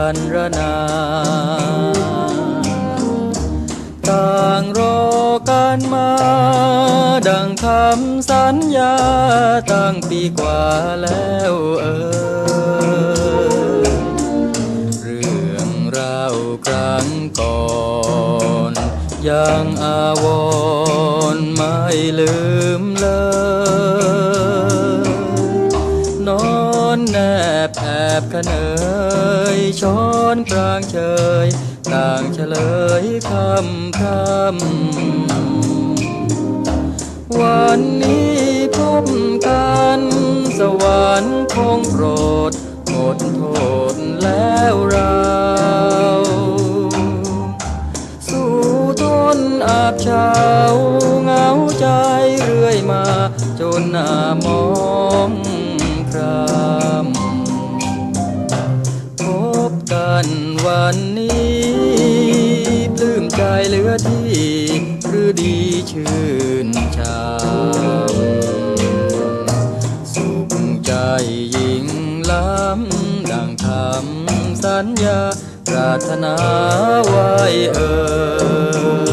ตรีสุดที่จะพันรนาต่างรอกันมา ดังคำสัญญาตั้งปีกว่าแล้วเออเรื่องราวครั้งก่อน ยังอาวรไม่ลืมเลย บแอบขะเนยช้อนกลางเชยต่างเฉลยคำคำวันนี้พบกันสวรรค์คงโปรดหมดโทษแล้วเราสู่ทนอาบเช้าเหงาใจเรื่อยมาจนหน้ามอง อที่หรือดีชื่นชามสุขใจยิ่งล้ำดังคำสัญญาปรารถนาไว้เอ่ย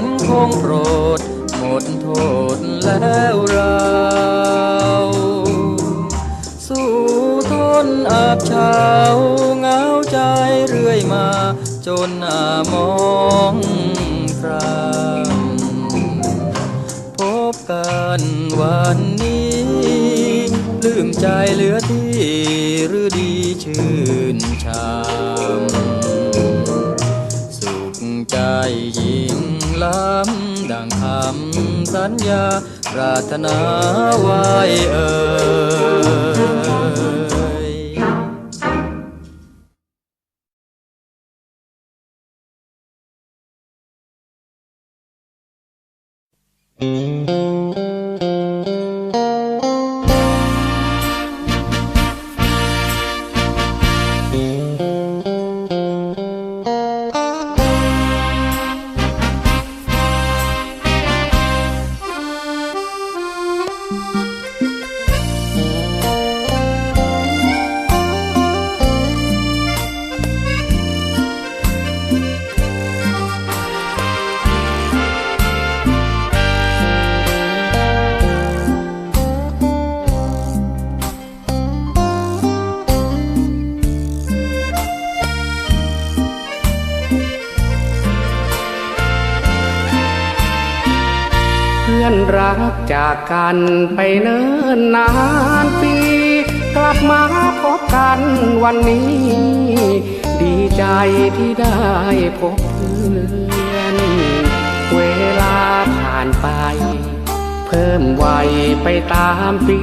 วรรค์คงโปรด หมดโทษแล้วเรา สู่ทนอาบเช้าเงาใจเรื่อยมา จนหามองครามพบกันวันนี้ ลืมใจเหลือที่หรือดีชื่นชามสุขใจยิ่ง ล้ำดังคำสัญญา ปรารถนาไว้เอ่ย กันไปเนิ่นนานปี กลับมาพบกันวันนี้ ดีใจที่ได้พบเพื่อน เวลาผ่านไป เพิ่มวัยไปตามปี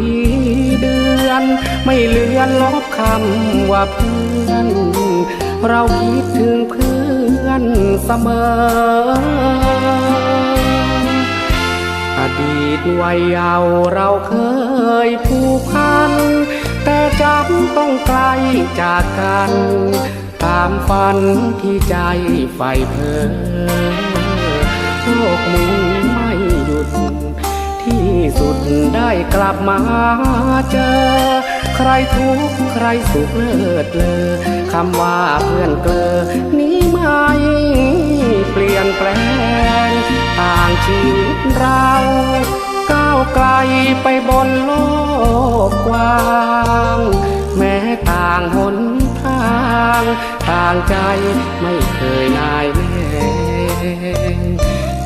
เดือน ไม่เลือนลบคำว่าเพื่อน เราคิดถึงเพื่อนเสมอ อดีตวัยเยาว์เราเคยผูกพัน แต่จำต้องไกลจากกัน ตามฝันที่ใจใฝ่เพอโลกมุนไม่หยุด ที่สุดได้กลับมาเจอ ใครทุกข์ใครสุขเลิศเลอคำว่าเพื่อนเกลอนี้ไม่เปลี่ยนแปลง ต่างชีวิตเราก้าวไกลไปบนโลกกว้าง แม้ต่างหนทาง ต่างใจไม่เคยนายแน่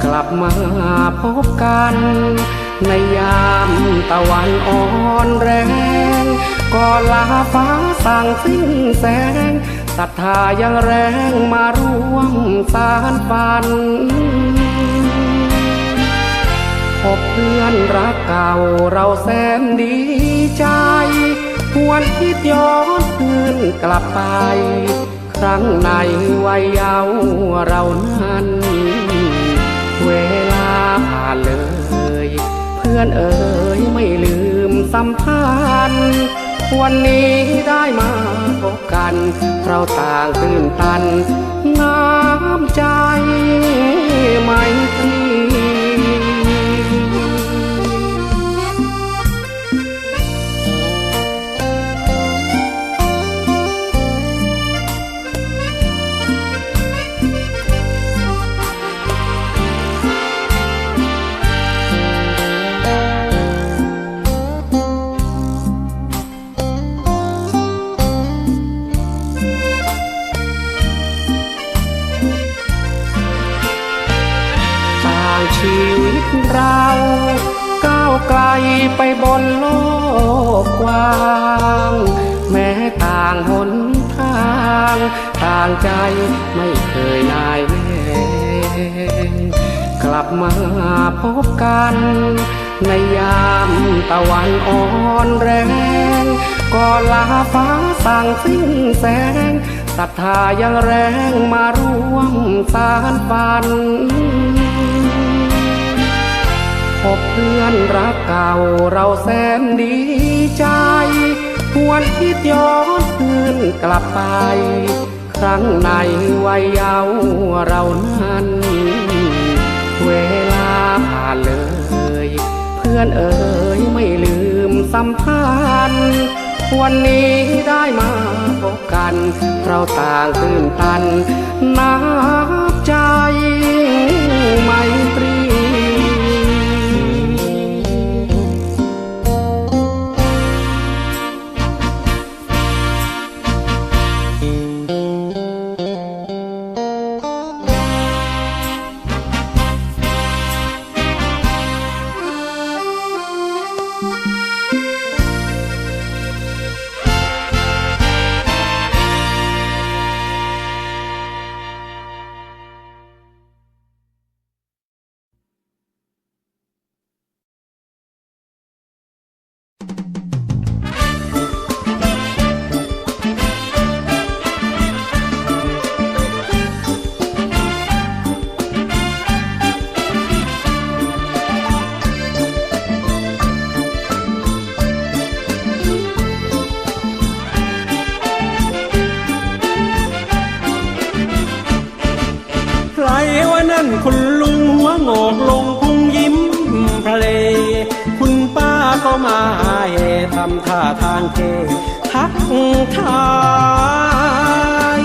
กลับมาพบกัน ในยามตะวันอ่อนแรงก็ลาฟ้าสั่งสิ้นแสงศรัทธายังแรงมาร่วมสารฝันพบเพื่อนรักเก่าเราแสนดีใจหวนคิดย้อนคืนกลับไป ครั้งในวัยเยาว์เรานั้น เวลาผ่านเลย พื่อนเอ๋ยไม่ลืมสัมพันธ์วันนี้ได้มาพบกัน เราต่างตื่นตันน้ำใจไม่ที บกัน ในยามตะวันอ่อนแรงก็ลาฟ้าสั่งสิ้นแสงศรัทธายังแรงมาร่วมสารฝันพบเพื่อนรักเก่าเราแสนดีใจหวนคิดย้อนคืนกลับไป ครั้งในวัยเยาว์เรานั้นเวล ผ่านเลย เพื่อนเอ๋ยไม่ลืมสัมพันธ์วันนี้ได้มาพบกัน เราต่างตื่นตันนับใจางเททักทาย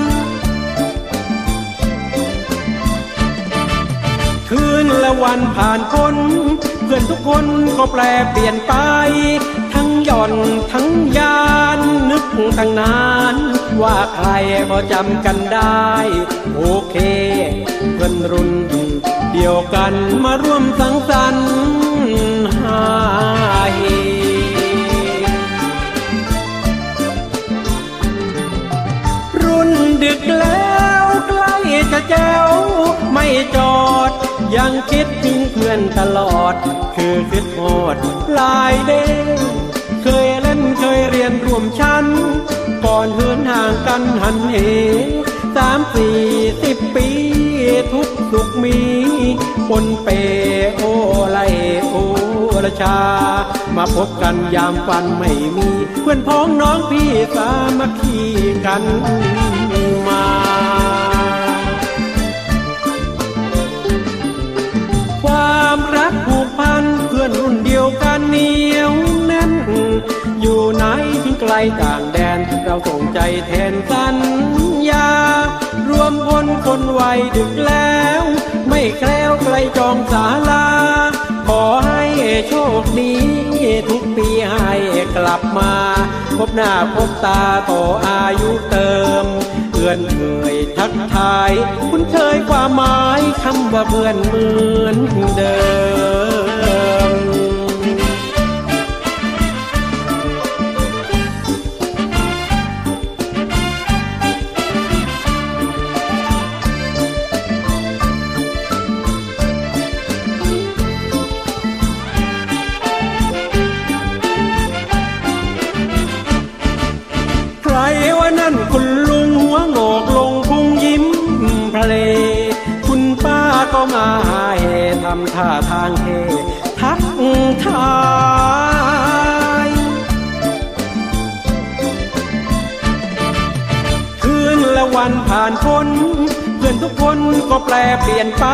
คืนและวันผ่านพ้นเพื่อนทุกคนก็แปลเปลี่ยนไป ทั้งหย่อนทั้งยานนึกตั้งนาน ว่าใครพอจำกันได้ โอเค เพื่อนรุ่นเดียวกันมาร่วมสังสรรค์ฮาเฮ ดึกแล้วใกล้จะแจ้วไม่จอด ยังคิดถึงเพื่อนตลอด คือคิดโหดหลายเด้งเคยเล่นเคยเรียนร่วมชั้น ก่อนเหินห่างกันหันเหสามสี่สิบปี ทุกสุขมีปนเปโอไลโอละชา มาพบกันยามฟันไม่มี เพื่อนพ้องน้องพี่สามัคคีกัน มาความรักผูกพันเพื่อนรุ่นเดียวกันเหนียวแน่น อยู่ไหนถึงไกลต่างแดนเราส่งใจแทนสัญญารวมพลคนวัยดึกแล้ว ไม่แคล้วไกลจองศาลา ขอให้โชคดีทุกปีให้กลับมา พบหน้าพบตาต่ออายุเติม พื่อนเคยทักทาย คุณเคยความหมายคำว่าเพื่อนเหมือนเดิม วันผ่านพ้นเพื่อนทุกคนก็แปลเปลี่ยนไป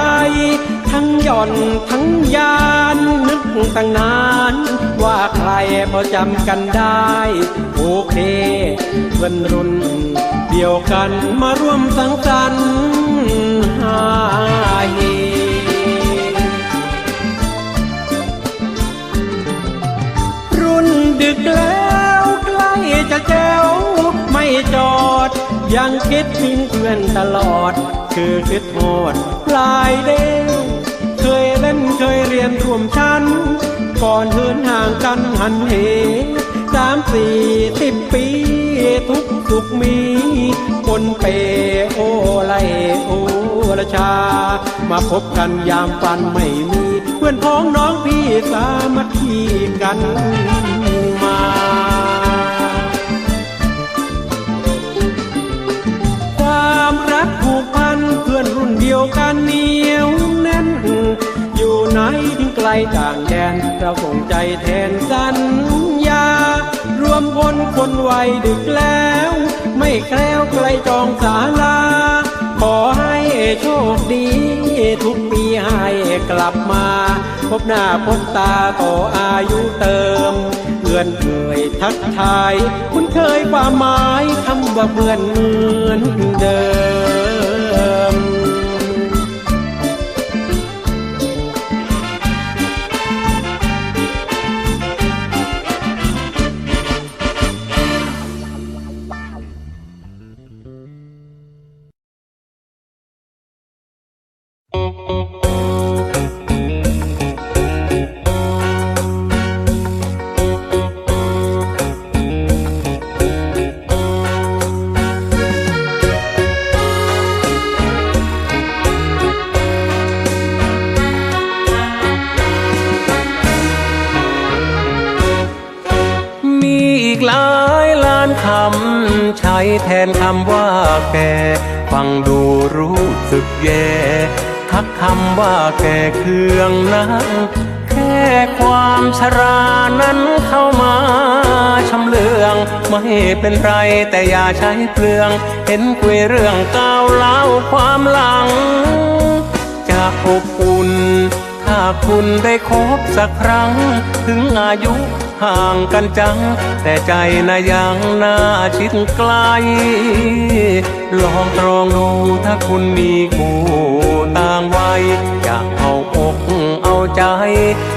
ทั้งหย่อนทั้งยานนึกตั้งนาน ว่าใครพอจำกันได้โอเคเพื่อนรุ่น เดียวกันมาร่วมสังสรรค์หาเฮรุ่นดึกแล้วใกล้จะแจ้วไม่จอด ยังคิดถึงเพื่อนตลอด คือคิดโทษปลายเด้เคยเล่นเคยเรียนร่วมชั้น ก่อนเหินห่างกันหันเหสามสี่สิบปี ทุกสุขมี คนเปโอไลโอละชา มาพบกันยามปันไม่มี เพื่อนพ้องน้องพี่สามัคคีกันมา กันเหนียวแน่น อยู่ไหนถึงไกลต่างแดนเราคงใจแทนสัญญา รวมพลคนวัยดึกแล้ว ไม่แคล้วไกลจองศาลา ขอให้โชคดี ทุกปีให้กลับมา พบหน้าพบตาต่ออายุเติมเพื่อนเคยทักทาย คุณเคยความหมายคำว่าเพื่อนเหมือนเดิม แทนคำว่าแก ฟังดูรู้สึกแย่ทักคำว่าแกเครื่องนักแค่ความชรานั้นเข้ามาชำเลือง ไม่เป็นไรแต่อย่าใช้เปลือง เห็นคุยเรื่องก้าวเล่าความหลังจะอบอุ่น ถ้าคุณได้คบสักครั้ง ถึงอายุห่างกันจัง แต่ใจนะยังน่าชิดไกล ลองตรองดูถ้าคุณมีคู่ต่างวัยอยากเอาอกเอาใจ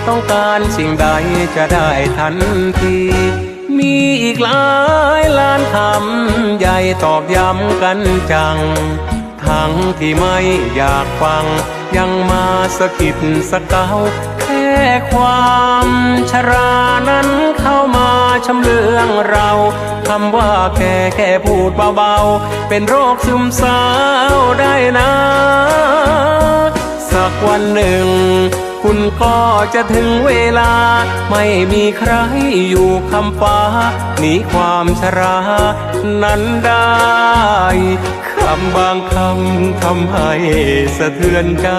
ต้องการสิ่งใดจะได้ทันทีมีอีกหลายล้านคำใหญ่ตอกย้ำกันจัง ทั้งที่ไม่อยากฟัง ยังมาสะกิดสะเกาแค่ความชรานั้นเข้ามาชำเลืองเราคำว่าแค่แค่พูดเบาๆ เป็นโรคซึมเศร้าได้นะ สักวันหนึ่ง คุณก็จะถึงเวลา ไม่มีใครอยู่คำฟ้าหนีความชรานั้นได้ คำบางคำทำให้สะเทือนใจ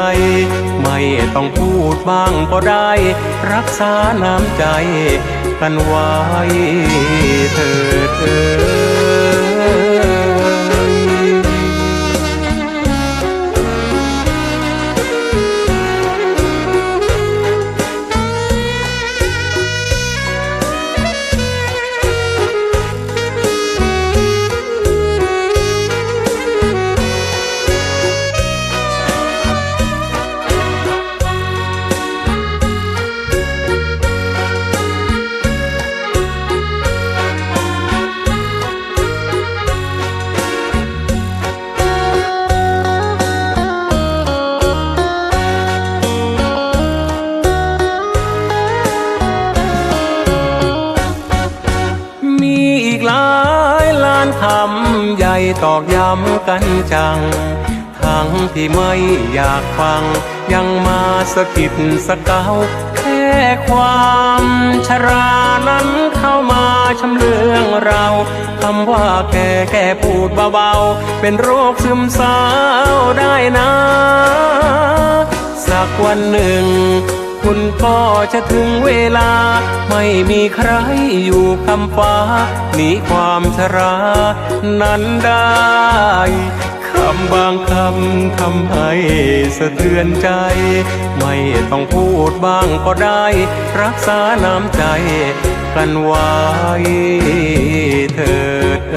ไม่ต้องพูดบ้างก็ได้ รักษาน้ำใจ กันไว้เธอเธอ ตอกย้ำกันจัง ทั้งที่ไม่อยากฟัง ยังมาสะกิดสะเกาแค่ความชรานั้นเข้ามาชำเลืองเราคำว่าแก่แก่พูดเบาๆ เป็นโรคซึมเศร้าได้นะ สักวันหนึ่ง คุณพ่อจะถึงเวลา ไม่มีใครอยู่คำฟ้าหนีความชรานั้นได้คำบางคำทำให้สะเทือนใจ ไม่ต้องพูดบ้างก็ได้ รักษาน้ำใจกันไว้เถิดเอ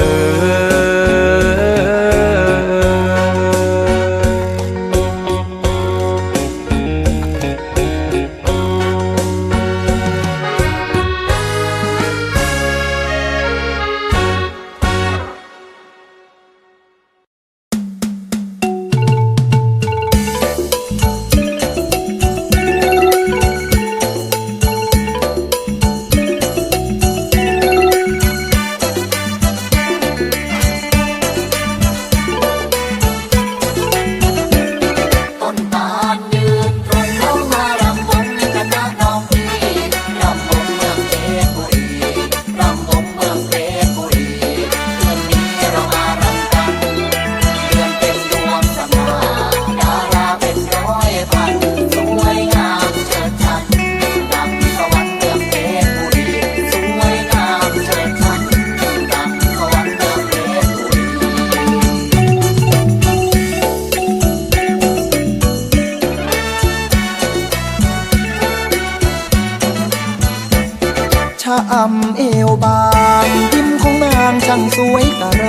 างสวยกะไร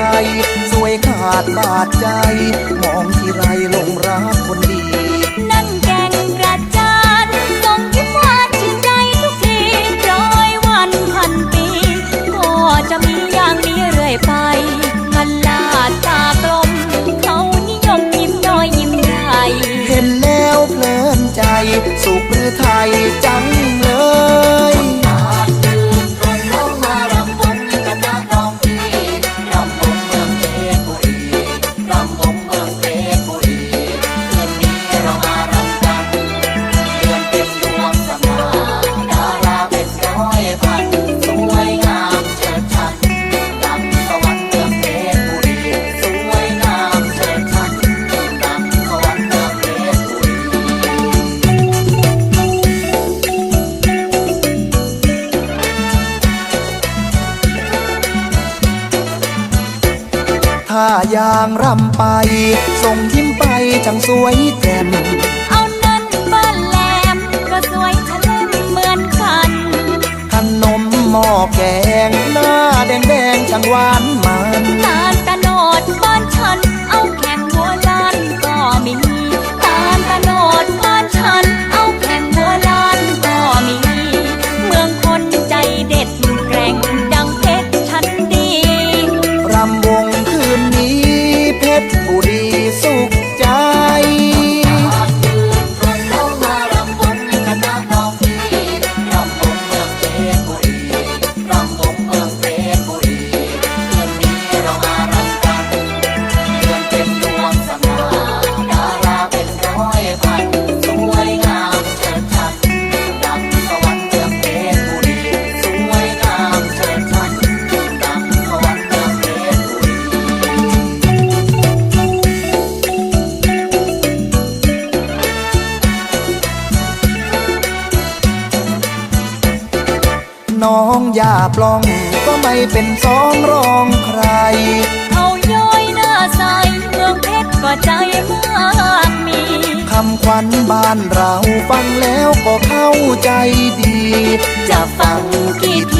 สวยขาดบาดใจ มองที่ไรลงรักคนดีายางรำไป ส่งยิ้มไปจังสวยแต่มเอาเนินบ้าแหลมก็สวยทะเลเหมือนกันขนมหม้อแกงหน้าแดงแดงจังหวานมันตาลตะโนดบ้านฉัน เอาแข่งโบรานก็มีตาลตะโนดบ้านฉันเอา ขวัญบ้านเราฟังแล้วก็เข้าใจดี จะฟังกี่ที